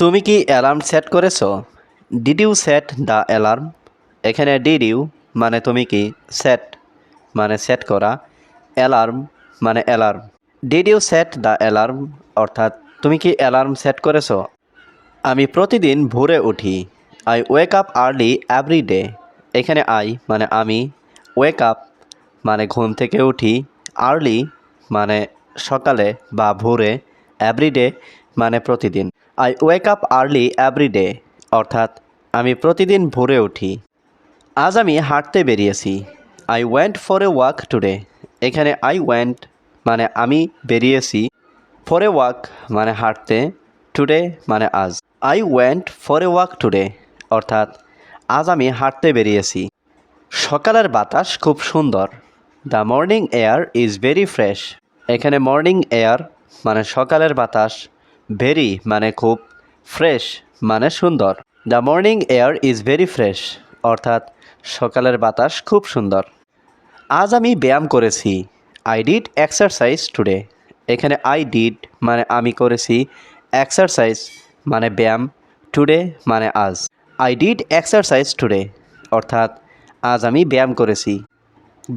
তুমি কি alarm set করেছ? Did you set the alarm এখানে ডিড ইউ মানে তুমি কি সেট মানে সেট করা। অ্যালার্ম মানে alarm did you set the alarm অর্থাৎ তুমি কি অ্যালার্ম সেট করেছ? আমি প্রতিদিন ভোরে উঠি। I wake up early every day এখানে আই মানে আমি ওয়েক আপ মানে ঘুম থেকে উঠি। আর্লি মানে সকালে বা ভোরে এভরিডে মানে প্রতিদিন। I wake up early every day অর্থাৎ আমি প্রতিদিন ভোরে উঠি। আজ আমি হাঁটতে বেরিয়েছি। I went for a walk today এখানে আই ওয়েন্ট মানে আমি বেরিয়েছি। ফর এ ওয়াক মানে হাঁটতে। টুডে মানে আজ। I went for a walk today অর্থাৎ আজ আমি হাঁটতে বেরিয়েছি। সকালের বাতাস খুব সুন্দর। The morning air is very fresh এখানে মর্নিং এয়ার মানে সকালের বাতাস। ভেরি মানে খুব ফ্রেশ মানে সুন্দর। The morning air is very fresh অর্থাৎ সকালের বাতাস খুব সুন্দর। আজ আমি ব্যায়াম করেছি। আই ডিড এক্সারসাইজ টুডে এখানে আই ডিড মানে আমি করেছি এক্সারসাইজ মানে ব্যায়াম টুডে মানে আজ। আই ডিড এক্সারসাইজ টুডে অর্থাৎ আজ আমি ব্যায়াম করেছি।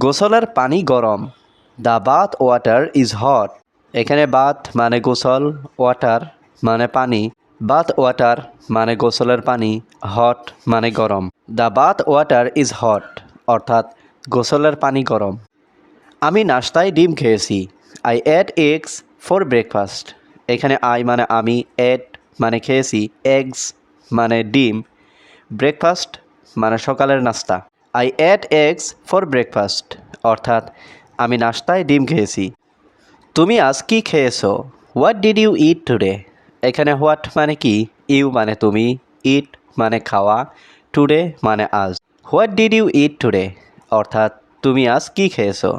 গোসলের পানি গরম। The bath water is hot এখানে বাথ মানে গোসল, ওয়াটার মানে পানি বাথ ওয়াটার মানে গোসলের পানি, হট মানে গরম। The bath water is hot, অর্থাৎ গোসলের পানি গরম। আমি নাস্তায় ডিম খেয়েছি। I ate eggs for breakfast এখানে আই মানে আমি এড মানে খেয়েছি এগস মানে ডিম। ব্রেকফাস্ট মানে সকালের নাস্তা I ate eggs for breakfast অর্থাৎ আমি নাস্তায় ডিম খেয়েছি। তুমি আজ কি খেয়েছো? What did you eat today এখানে হোয়াট মানে কি? ইউ মানে তুমি ইট মানে খাওয়া টুডে মানে আজ। What did you eat today অর্থাৎ তুমি আজ কি খেয়েছো?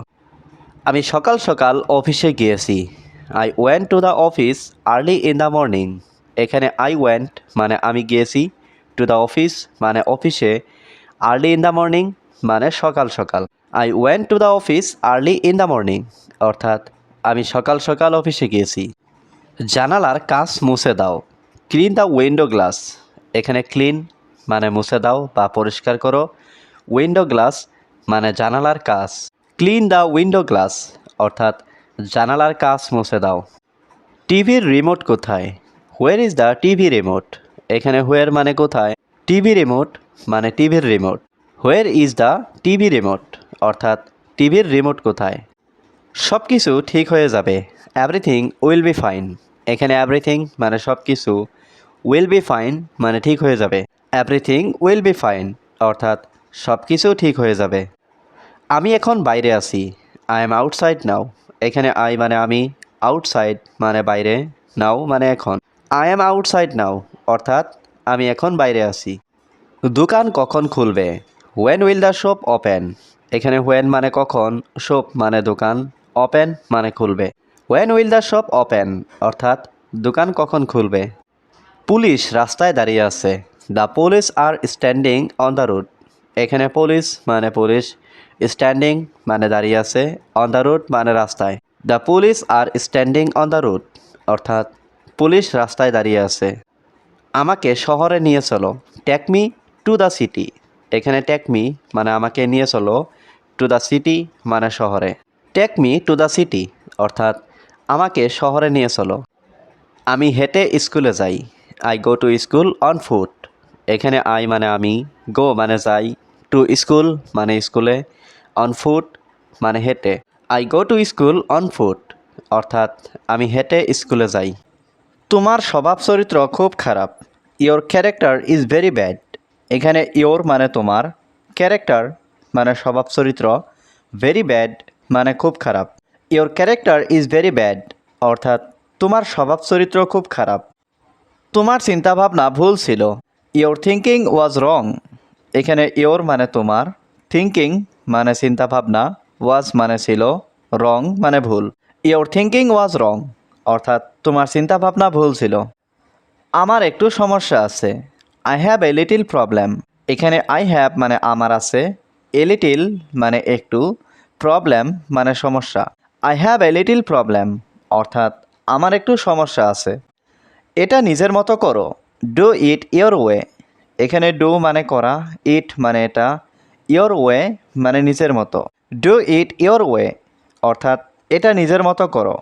আমি সকাল সকাল অফিসে গিয়েছি। I went to the office early in the morning এখানে আই ওয়েন্ট মানে আমি গিয়েছি টু দ্য অফিস মানে অফিসে আর্লি ইন দ্য মর্নিং মানে সকাল সকাল। I went to the office early in the morning অর্থাৎ আমি সকাল সকাল অফিসে গিয়েছি। জানালার কাঁচ মুছে দাও। Clean the window glass. এখানে ক্লিন মানে মুছে দাও বা পরিষ্কার করো। উইন্ডো গ্লাস মানে জানালার কাঁচ। ক্লিন দ্য উইন্ডো গ্লাস, অর্থাৎ জানালার কাঁচ মুছে দাও। টিভির রিমোট কোথায়? Where is the TV remote এখানে হোয়ার মানে কোথায়? টিভি রিমোট মানে টিভির remote where is the TV remote অর্থাৎ টিভির রিমোট কোথায়? সব কিছু ঠিক হয়ে যাবে। এভরিথিং উইল বি ফাইন এখানে এভরিথিং মানে সব কিছু উইল বি ফাইন মানে ঠিক হয়ে যাবে। এভরিথিং উইল বি ফাইন অর্থাৎ সব কিছু ঠিক হয়ে যাবে। আমি এখন বাইরে আছি। আই এম আউটসাইড নাও এখানে আই মানে আমি আউটসাইড মানে বাইরে নাও মানে এখন। আই এম আউটসাইড নাও অর্থাৎ আমি এখন বাইরে আছি। দোকান কখন খুলবে? When will the shop open এখানে হোয়েন মানে কখন? শপ মানে দোকান। ওপেন মানে খুলবে। When will the shop open অর্থাৎ, দোকান কখন খুলবে? পুলিশ রাস্তায় দাঁড়িয়ে আছে। The police are standing on the road এখানে পুলিশ মানে পুলিশ স্ট্যান্ডিং মানে দাঁড়িয়ে আছে অন দ্য রোড মানে রাস্তায়। The police are standing on the road অর্থাৎ, পুলিশ রাস্তায় দাঁড়িয়ে আছে। আমাকে শহরে নিয়ে চলো। টেকমি টু দ্য সিটি এখানে টেকমি মানে আমাকে নিয়ে চলো। টু দ্য সিটি মানে শহরে। টেকমি টু দ্য সিটি অর্থাৎ আমাকে শহরে নিয়ে চলো। আমি হেঁটে স্কুলে যাই। I go to school on foot এখানে আই মানে আমি গো মানে যাই। টু স্কুল মানে স্কুলে। অন ফুট মানে হেঁটে। I go to school on foot অর্থাৎ আমি হেঁটে স্কুলে যাই। তোমার স্বভাব চরিত্র খুব খারাপ। Your character is very bad এখানে ইয়োর মানে তোমার। ক্যারেক্টার মানে স্বভাব চরিত্র ভেরি ব্যাড মানে খুব খারাপ। Your character is very bad অর্থাৎ তোমার স্বভাব চরিত্র খুব খারাপ। তোমার চিন্তাভাবনা ভুল ছিল। ইয়োর থিঙ্কিং ওয়াজ রং এখানে ইয়োর মানে তোমার। থিঙ্কিং মানে চিন্তাভাবনা ওয়াজ মানে ছিল। রং মানে ভুল। ইয়োর থিঙ্কিং ওয়াজ রং অর্থাৎ তোমার চিন্তাভাবনা ভুল ছিল। আমার একটু সমস্যা আছে। I have a little problem এখানে আই হ্যাভ মানে আমার আছে। এ লিটিল মানে একটু। প্রবলেম মানে সমস্যা। I have a little problem অর্থাৎ আমার একটু সমস্যা আছে। এটা নিজের মতো করো। ডু ইট ইয়োর ওয়ে এখানে ডু মানে করা ইট মানে এটা ইয়োর ওয়ে মানে নিজের মতো। ডু ইট ইয়োর ওয়ে অর্থাৎ এটা নিজের মতো করো।